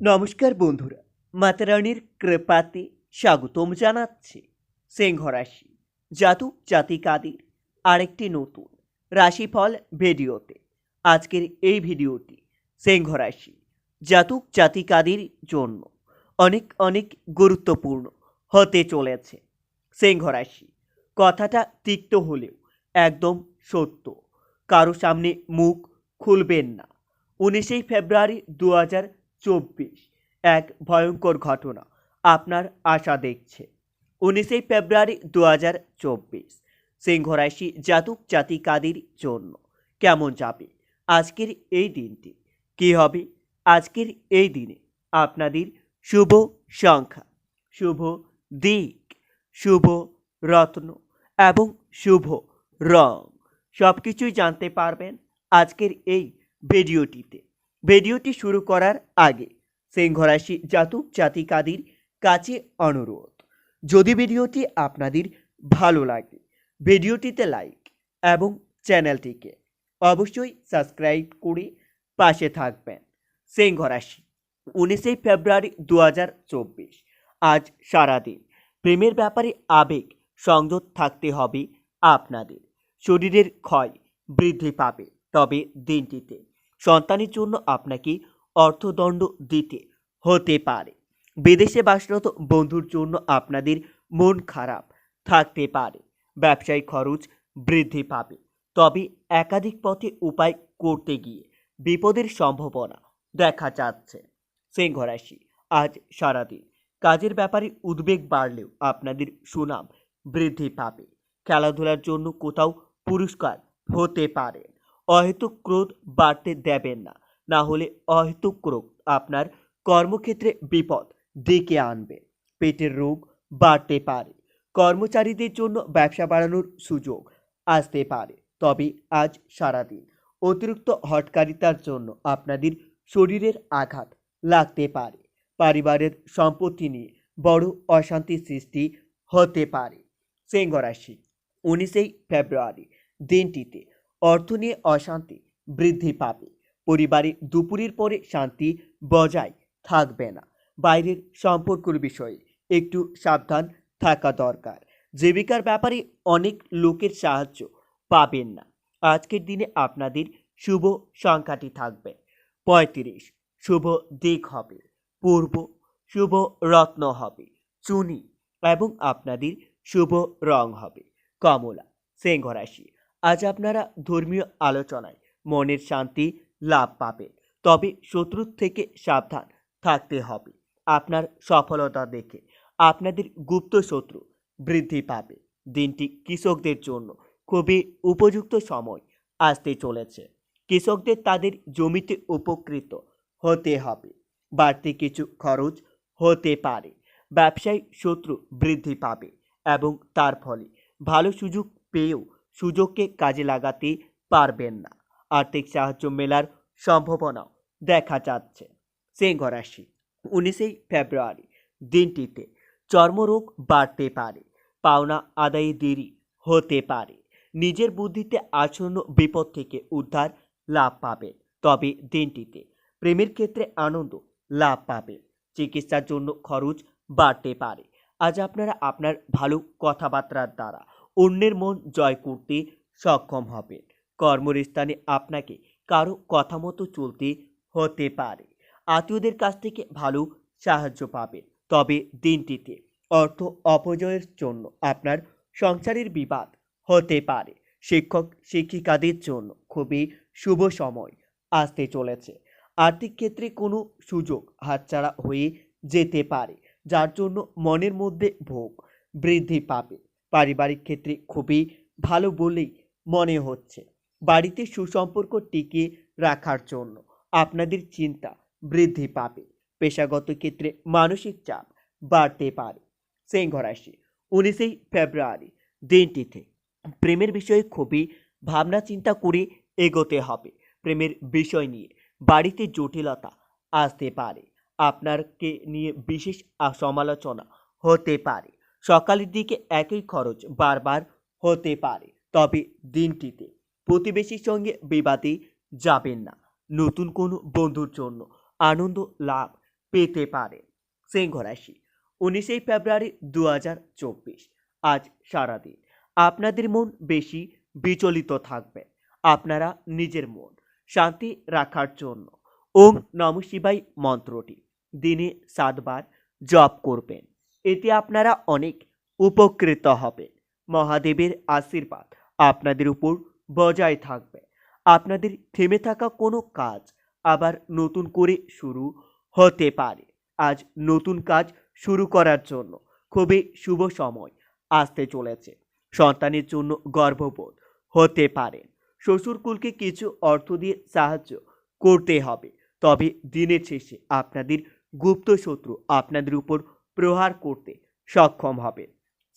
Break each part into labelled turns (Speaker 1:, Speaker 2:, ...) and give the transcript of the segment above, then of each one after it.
Speaker 1: নমস্কার বন্ধুরা, মাতারানির কৃপাতে স্বাগতম জানাচ্ছি সিংহ রাশি, জাতক জাতিকাদের আরেকটি নতুন রাশিফল ভিডিওতে। আজকের এই ভিডিওটি সিংহ রাশি, জাতক জাতিকাদের জন্য অনেক অনেক গুরুত্বপূর্ণ হতে চলেছে। সিংহ রাশি, কথাটা তিক্ত হলেও একদম সত্য, কারও সামনে মুখ খুলবেন না। উনিশে ফেব্রুয়ারি দু হাজার চব্বিশ। এক ভয়ঙ্কর ঘটনা। আপনার আশা দেখছে। উনিশে ফেব্রুয়ারি দু হাজার চব্বিশ। সিংহ রাশি জাতক জাতিকাদের জন্য। কেমন যাবে? আজকের এই দিনটি। কি হবে? আজকের এই দিনে আপনাদের শুভ সংখ্যা, শুভ দিক, শুভ রত্ন এবং শুভ রং। সব কিছুই জানতে পারবেন আজকের এই ভিডিওটিতে। ভিডিওটি শুরু করার আগে সিংহ রাশি জাতক জাতিকাদের কাছে অনুরোধ, যদি ভিডিওটি আপনাদের ভালো লাগে, ভিডিওটিতে লাইক এবং চ্যানেলটিকে অবশ্যই সাবস্ক্রাইব করে পাশে থাকবেন। সিংহ রাশি উনিশে ফেব্রুয়ারি দু হাজার চব্বিশ, আজ সারাদিন প্রেমের ব্যাপারে আবেগ, সংযত থাকতে হবে আপনাদের। শরীরের ক্ষয় বৃদ্ধি পাবে তবে দিনটিতে সন্তানের জন্য আপনাকে অর্থদণ্ড দিতে হতে পারে। বিদেশে বাসরত বন্ধুর জন্য আপনাদের মন খারাপ থাকতে পারে। ব্যবসায়িক খরচ বৃদ্ধি পাবে। তবে একাধিক পথে উপায় করতে গিয়ে বিপদের সম্ভাবনা দেখা যাচ্ছে। সিংহ রাশি, আজ সারাদিন কাজের ব্যাপারে উদ্বেগ বাড়লেও আপনাদের সুনাম বৃদ্ধি পাবে। খেলাধুলার জন্য কোথাও পুরস্কার হতে পারে। অহেতুক ক্রোধ বাড়তে দেবেন না। না হলে অহেতুক ক্রোধ আপনার কর্মক্ষেত্রে বিপদ ডেকে আনবে। পেটের রোগ বাড়তে পারে। কর্মচারীদের জন্য ব্যবসা বাড়ানোর সুযোগ আসতে পারে। তবে আজ সারাদিন অতিরিক্ত হটকারিতার জন্য আপনাদের শরীরের আঘাত লাগতে পারে। পরিবারের সম্পত্তি নিয়ে বড় অশান্তি সৃষ্টি হতে পারে। সিংহ রাশি উনিশেই ফেব্রুয়ারি দিনটিতে অর্থ নিয়ে অশান্তি বৃদ্ধি পাবে পরিবারে দুপুরের পরে শান্তি বজায় থাকবে না। বাইরের সম্পর্কের বিষয়ে একটু সাবধান থাকা দরকার। জীবিকার ব্যাপারে অনেক লোকের সাহায্য পাবেন না। আজকের দিনে আপনাদের শুভ সংখ্যাটি থাকবে। পঁয়ত্রিশ, শুভ দিক হবে, পূর্ব, শুভ রত্ন হবে, চুনি এবং আপনাদের শুভ রং হবে। কমলা, সিংহ রাশি। আজ আপনারা ধর্মীয় আলোচনায় মনের শান্তি লাভ পাবেন। তবে শত্রুর থেকে সাবধান থাকতে হবে। আপনার সফলতা দেখে আপনাদের গুপ্ত শত্রু বৃদ্ধি পাবে। দিনটি কৃষকদের জন্য খুবই উপযুক্ত সময় আসতে চলেছে। কৃষকদের তাদের জমিতে উপকৃত হতে হবে। বাড়তি কিছু খরচ হতে পারে। ব্যবসায়ী শত্রু বৃদ্ধি পাবে এবং তার ফলে ভালো সুযোগ পেয়েও সুযোগকে কাজে লাগাতে পারবেন না। আর্থিক সাহায্য মেলার সম্ভাবনাও দেখা যাচ্ছে। সিংহ রাশি, উনিশেই ফেব্রুয়ারি, দিনটিতে চর্মরোগ বাড়তে পারে, পাওনা আদায়ে দেরি হতে পারে, নিজের বুদ্ধিতে আসন্ন বিপদ থেকে উদ্ধার লাভ পাবেন তবে দিনটিতে প্রেমের ক্ষেত্রে আনন্দ লাভ পাবেন চিকিৎসার জন্য খরচ বাড়তে পারে। আজ আপনারা আপনার ভালো কথাবার্তার দ্বারা অন্যের মন জয় করতে সক্ষম হবেন কর্মস্থানে আপনাকে কারও কথা মতো চলতে হতে পারে। আত্মীয়দের কাছ থেকে ভালো সাহায্য পাবেন। তবে দিনটিতে অর্থ অপচয়ের জন্য আপনার সংসারের বিবাদ হতে পারে। শিক্ষক, শিক্ষিকাদের জন্য খুবই শুভ সময় আসতে চলেছে। আর্থিক ক্ষেত্রে কোনো সুযোগ হাতছাড়া হয়ে যেতে পারে, যার জন্য মনের মধ্যে ভোগ বৃদ্ধি পাবে। পারিবারিক ক্ষেত্রে খুবই ভালো বলেই মনে হচ্ছে। বাড়িতে সুসম্পর্ক টিকিয়ে রাখার জন্য আপনাদের চিন্তা বৃদ্ধি পাবে। পেশাগত ক্ষেত্রে মানসিক চাপ বাড়তে পারে। সিংহ রাশি, উনিশেই ফেব্রুয়ারি দিনটিতে প্রেমের বিষয়ে খুবই ভাবনা চিন্তা করে এগোতে হবে। প্রেমের বিষয় নিয়ে বাড়িতে জটিলতা আসতে পারে। আপনারকে নিয়ে বিশেষ সমালোচনা হতে পারে। সকালের দিকে একই খরচ বারবার হতে পারে। তবে দিনটিতে প্রতিবেশীর সঙ্গে বিবাদে যাবেন না। নতুন কোনো বন্ধুর জন্য আনন্দ লাভ পেতে পারে। সিংহ রাশি, উনিশে ফেব্রুয়ারি দু হাজার চব্বিশ। আজ সারাদিন আপনাদের মন বেশি বিচলিত থাকবে। আপনারা নিজের মন শান্তি রাখার জন্য। ওম নম শিবাই মন্ত্রটি। দিনে সাতবার জপ করবেন। এতে আপনারা অনেক উপকৃত হবেন। মহাদেবের আশীর্বাদ আপনাদের উপর বজায় থাকবে। আপনাদের থেমে থাকা কোনো কাজ আবার নতুন করে শুরু হতে পারে। আজ নতুন কাজ শুরু করার জন্য খুবই শুভ সময় আসতে চলেছে। সন্তানের জন্য গর্ববোধ হতে পারেন শ্বশুরকুলকে কিছু অর্থ দিয়ে সাহায্য করতে হবে। তবে দিনের শেষে আপনাদের গুপ্ত শত্রু আপনাদের উপর প্রহার করতে সক্ষম হবে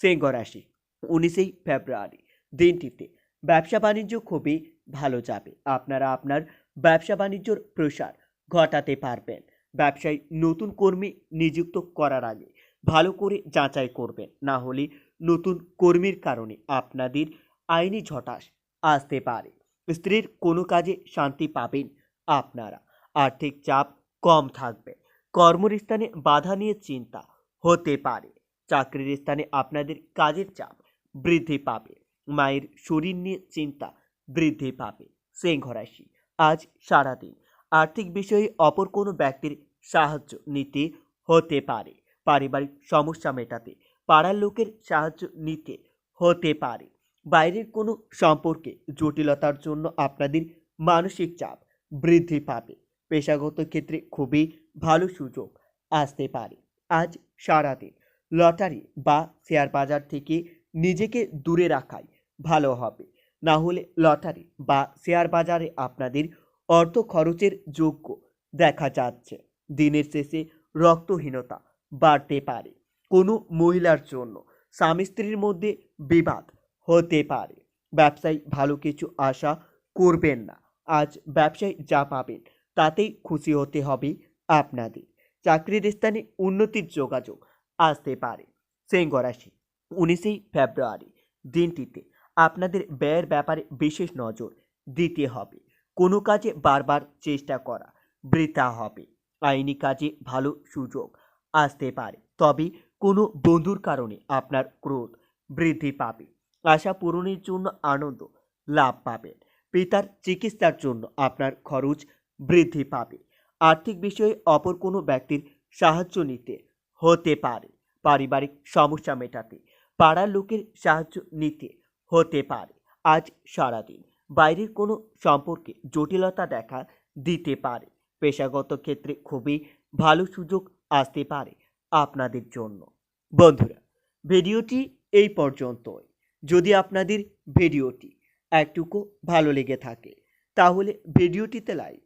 Speaker 1: সিংহ রাশি, উনিশেই ফেব্রুয়ারি। দিনটিতে ব্যবসা বাণিজ্য খুবই ভালো যাবে। আপনারা আপনার ব্যবসা বাণিজ্যর প্রসার ঘটাতে পারবেন। ব্যবসায় নতুন কর্মী নিযুক্ত করার আগে ভালো করে যাচাই করবেন। না হলে নতুন কর্মীর কারণে আপনাদের আইনি ঝটাস আসতে পারে। স্ত্রীর কোনো কাজে শান্তি পাবেন আপনারা। আর্থিক চাপ কম থাকবে। কর্মস্থানে বাধা নিয়ে চিন্তা হতে পারে। চাকরির স্থানে আপনাদের কাজের চাপ বৃদ্ধি পাবে। মায়ের শরীর নিয়ে চিন্তা বৃদ্ধি পাবে। সিংহ রাশি, আজ সারাদিন আর্থিক বিষয়ে অপর কোনো ব্যক্তির সাহায্য নিতে হতে পারে। পারিবারিক সমস্যা মেটাতে পাড়ার লোকের সাহায্য নিতে হতে পারে। বাইরের কোনো সম্পর্কে জটিলতার জন্য আপনাদের মানসিক চাপ বৃদ্ধি পাবে। পেশাগত ক্ষেত্রে খুবই ভালো সুযোগ আসতে পারে। আজ সারাদিন লটারি বা শেয়ার বাজার থেকে নিজেকে দূরে রাখাই ভালো হবে। না হলে লটারি বা শেয়ার বাজারে আপনাদের অর্থ খরচের যোগ্য দেখা যাচ্ছে। দিনের শেষে রক্তহীনতা বাড়তে পারে। কোনো মহিলার জন্য স্বামী স্ত্রীর মধ্যে বিবাদ হতে পারে। ব্যবসায় ভালো কিছু আশা করবেন না। আজ ব্যবসায় যা পাবেন তাতেই খুশি হতে হবে আপনাদের। চাকরির স্থানে উন্নতির যোগাযোগ আসতে পারে। সিংহ রাশি, উনিশেই ফেব্রুয়ারি। দিনটিতে আপনাদের ব্যয়ের ব্যাপারে বিশেষ নজর দিতে হবে। কোনো কাজে বারবার চেষ্টা করা বৃথা হবে। আইনি কাজে ভালো সুযোগ আসতে পারে। তবে কোনো বন্ধুর কারণে আপনার ক্রোধ বৃদ্ধি পাবে। আশা পূরণের জন্য আনন্দ লাভ পাবেন। পিতার চিকিৎসার জন্য আপনার খরচ বৃদ্ধি পাবে। আর্থিক বিষয়ে অপর কোনো ব্যক্তির সাহায্য নিতে হতে পারে। পারিবারিক সমস্যা মেটাতে পাড়ার লোকের সাহায্য নিতে হতে পারে। আজ সারাদিন বাইরের কোনো সম্পর্কে জটিলতা দেখা দিতে পারে। পেশাগত ক্ষেত্রে খুবই ভালো সুযোগ আসতে পারে আপনাদের জন্য। বন্ধুরা, ভিডিওটি এই পর্যন্তই। যদি আপনাদের ভিডিওটি একটুকু ভালো লেগে থাকে, তাহলে ভিডিওটিতে লাইক